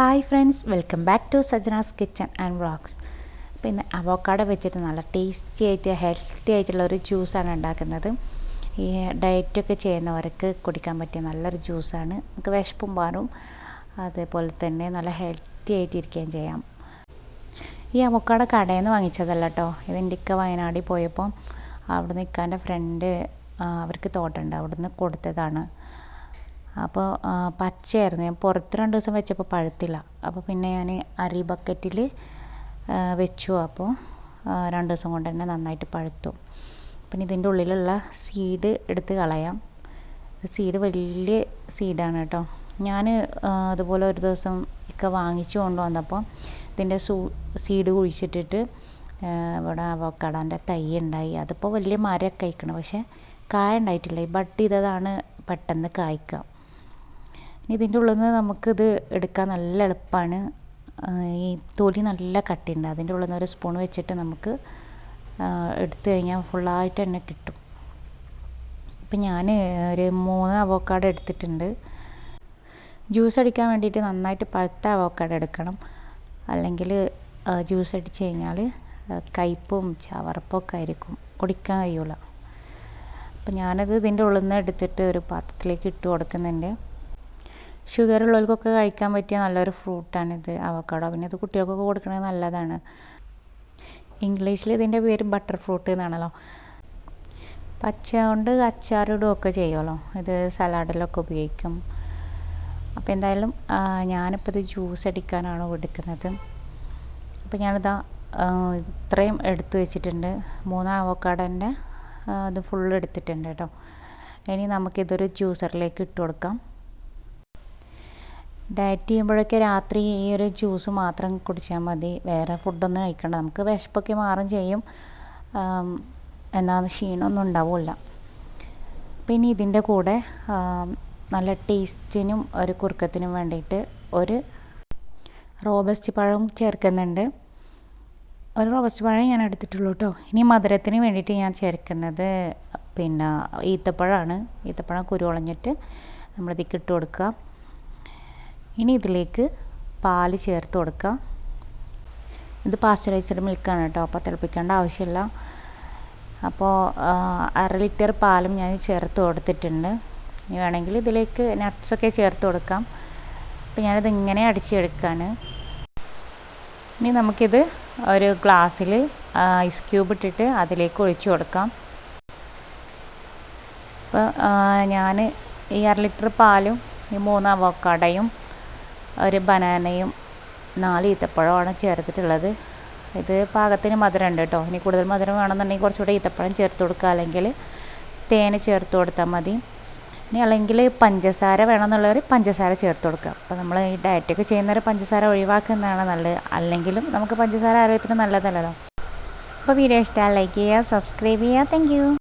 Hi friends welcome back to Sajana's kitchen and vlogs അപ്പോൾ ഇന്ന് avocado വെച്ചിട്ട് നല്ല ടേസ്റ്റി ആയിട്ട് ഹെൽത്തി ആയിട്ടുള്ള ഒരു ജ്യൂസാണ് ഉണ്ടാക്കുന്നത്. ഈ ഡയറ്റൊക്കെ ചെയ്യുന്നവർക്ക് കുടിക്കാൻ പറ്റിയ നല്ലൊരു ജ്യൂസാണ് നമുക്ക് വിശപ്പും മാറും അതേപോലെ തന്നെ നല്ല ഹെൽത്തി ആയിട്ടിരിക്കുകയും ചെയ്യാം. ഈ അവോക്കാഡോ കടയിൽ നിന്ന് വാങ്ങിച്ചതല്ല കേട്ടോ ഇതിന്റെ ഒക്കെ വയനാടിൽ പോയപ്പോൾ അവിടെ നിൽക്കാന്റെ ഫ്രണ്ട് അവർക്ക് തോട്ടുണ്ട് അവിടെ നിന്ന് കൊടുത്തതാണ്. അപ്പോൾ പച്ചയായിരുന്നു. ഞാൻ പുറത്ത് രണ്ട് ദിവസം വെച്ചപ്പോൾ പഴുത്തില്ല. അപ്പോൾ പിന്നെ ഞാൻ അരി ബക്കറ്റിൽ വെച്ചു. അപ്പോൾ രണ്ട് ദിവസം കൊണ്ട് തന്നെ നന്നായിട്ട് പഴുത്തു. പിന്നെ ഇതിന്റെ ഉള്ളിലുള്ള സീഡ് എടുത്ത് കളയാം. സീഡ് വലിയ സീഡാണ് കേട്ടോ. ഞാൻ അതുപോലെ ഒരു ദിവസം ഒക്കെ വാങ്ങിച്ചു കൊണ്ടുവന്നപ്പോൾ ഇതിന്റെ സൂ സീഡ് കുഴിച്ചിട്ടിട്ട് ഇവിടെ അവക്കാടാന്റെ തൈ ഉണ്ടായി. അതിപ്പോൾ വലിയ മരമൊക്കെ കഴിക്കണം പക്ഷേ കായ ഉണ്ടായിട്ടില്ല. ഈ ബട്ട് ചെയ്തതാണ് പെട്ടെന്ന് കായ്ക്കുക ഇതിന്റെ ഉള്ളിൽ നിന്ന് നമുക്കിത് എടുക്കാൻ നല്ല എളുപ്പമാണ് ഈ തൊലി നല്ല കട്ടിയുണ്ട്. അതിന്റെ ഉള്ളിൽ നിന്ന് ഒരു സ്പൂൺ വെച്ചിട്ട് നമുക്ക് എടുത്തു കഴിഞ്ഞാൽ ഫുള്ളായിട്ട് തന്നെ കിട്ടും. ഇപ്പം ഞാൻ ഒരു മൂന്ന് അവോക്കാഡോ എടുത്തിട്ടുണ്ട്. ജ്യൂസ് അടിക്കാൻ വേണ്ടിയിട്ട് നന്നായിട്ട് പഴുത്ത അവോക്കാഡോ എടുക്കണം. അല്ലെങ്കിൽ ജ്യൂസ് അടിച്ച് കഴിഞ്ഞാൽ കയ്പും ചവർപ്പൊക്കെ ആയിരിക്കും. കുടിക്കാൻ കഴിയൂല. അപ്പം ഞാനത് ഇതിന്റെ ഉള്ളിൽ നിന്ന് എടുത്തിട്ട് ഒരു പാത്രത്തിലേക്ക് ഇട്ട് കൊടുക്കുന്നുണ്ട്. ഷുഗർ ഉള്ളവർക്കൊക്കെ കഴിക്കാൻ പറ്റിയ നല്ലൊരു ഫ്രൂട്ടാണിത്. അവക്കാടോ. പിന്നെ ഇത് കുട്ടികൾക്കൊക്കെ കൊടുക്കുന്നത് നല്ലതാണ്. ഇംഗ്ലീഷിൽ ഇതിന്റെ പേര് ബട്ടർ ഫ്രൂട്ട് എന്നാണല്ലോ. പച്ച കൊണ്ട് അച്ചാറിടുകയൊക്കെ ചെയ്യുമല്ലോ. ഇത് സലാഡിലൊക്കെ ഉപയോഗിക്കും. അപ്പോൾ എന്തായാലും ഞാനിപ്പോൾ ഇത് ജ്യൂസ് അടിക്കാനാണ് എടുക്കുന്നത്. അപ്പോൾ ഞാനിതാ ഇത്രയും എടുത്തു വെച്ചിട്ടുണ്ട്. മൂന്ന് അവക്കാടന്റെ ഇത് ഫുള്ള് എടുത്തിട്ടുണ്ട് കേട്ടോ. ഇനി നമുക്കിതൊരു ജ്യൂസറിലേക്ക് ഇട്ട് കൊടുക്കാം. ഡയറ്റ് ചെയ്യുമ്പോഴൊക്കെ രാത്രി ഈ ഒരു ജ്യൂസ് മാത്രം കുടിച്ചാൽ മതി. വേറെ ഫുഡൊന്നും കഴിക്കണ്ട. നമുക്ക് വിശപ്പൊക്കെ മാറും ചെയ്യും. എന്നാൽ ക്ഷീണമൊന്നും ഉണ്ടാവില്ല. പിന്നെ ഇതിന്റെ കൂടെ നല്ല ടേസ്റ്റിനും ഒരു കുറുക്കത്തിനും വേണ്ടിയിട്ട് ഒരു റോബസ്റ്റ് പഴം ചേർക്കുന്നുണ്ട്. ഒരു റോബസ്റ്റ് പഴം ഞാൻ എടുത്തിട്ടുള്ളൂ കേട്ടോ ഇനി മധുരത്തിന് വേണ്ടിയിട്ട് ഞാൻ ചേർക്കുന്നത് പിന്നെ ഈത്തപ്പഴമാണ്. ഈത്തപ്പഴം കുരുളഞ്ഞിട്ട് നമ്മളിതിക്കിട്ട് കൊടുക്കുക. ഇനി ഇതിലേക്ക് പാൽ ചേർത്ത് കൊടുക്കുക ഇത് പാസ്ചറൈസ്ഡ് മിൽക്കാണ് കേട്ടോ അപ്പോൾ തിളപ്പിക്കേണ്ട ആവശ്യമില്ല. അപ്പോൾ അര ലിറ്റർ പാലും ഞാൻ ചേർത്ത് കൊടുത്തിട്ടുണ്ട്. ഇനി വേണമെങ്കിൽ ഇതിലേക്ക് നട്ട്സൊക്കെ ചേർത്ത് കൊടുക്കാം. അപ്പോൾ ഞാനിത് ഇങ്ങനെ അടിച്ചെടുക്കുകയാണ് ഇനി നമുക്കിത് ഒരു ഗ്ലാസ്സിൽ ഐസ് ക്യൂബ് ഇട്ടിട്ട് അതിലേക്ക് ഒഴിച്ചു കൊടുക്കാം. അപ്പോൾ ഞാൻ ഈ അര ലിറ്റർ പാലും ഈ മൂന്ന് അവക്കാടയും ഒരു ബനാനയും നാല് ഈത്തപ്പഴമാണ് ചേർത്തിട്ടുള്ളത്. ഇത് പാകത്തിന് മധുരം ഉണ്ട് കേട്ടോ. ഇനി കൂടുതൽ മധുരം വേണമെന്നുണ്ടെങ്കിൽ കുറച്ചുകൂടെ ഈത്തപ്പഴം ചേർത്ത് കൊടുക്കുക. അല്ലെങ്കിൽ തേന് ചേർത്ത് കൊടുത്താൽ മതി. ഇനി അല്ലെങ്കിൽ പഞ്ചസാര വേണമെന്നുള്ളവർ പഞ്ചസാര ചേർത്ത് കൊടുക്കുക. അപ്പോൾ നമ്മൾ ഈ ഡയറ്റൊക്കെ ചെയ്യുന്നവർ പഞ്ചസാര ഒഴിവാക്കുന്നതാണ് നല്ലത്. അല്ലെങ്കിലും നമുക്ക് പഞ്ചസാര ആരോഗ്യത്തിന് നല്ലതല്ലല്ലോ. അപ്പോൾ വീഡിയോ ഇഷ്ടമായി ലൈക്ക് ചെയ്യുക സബ്സ്ക്രൈബ് ചെയ്യുക. താങ്ക്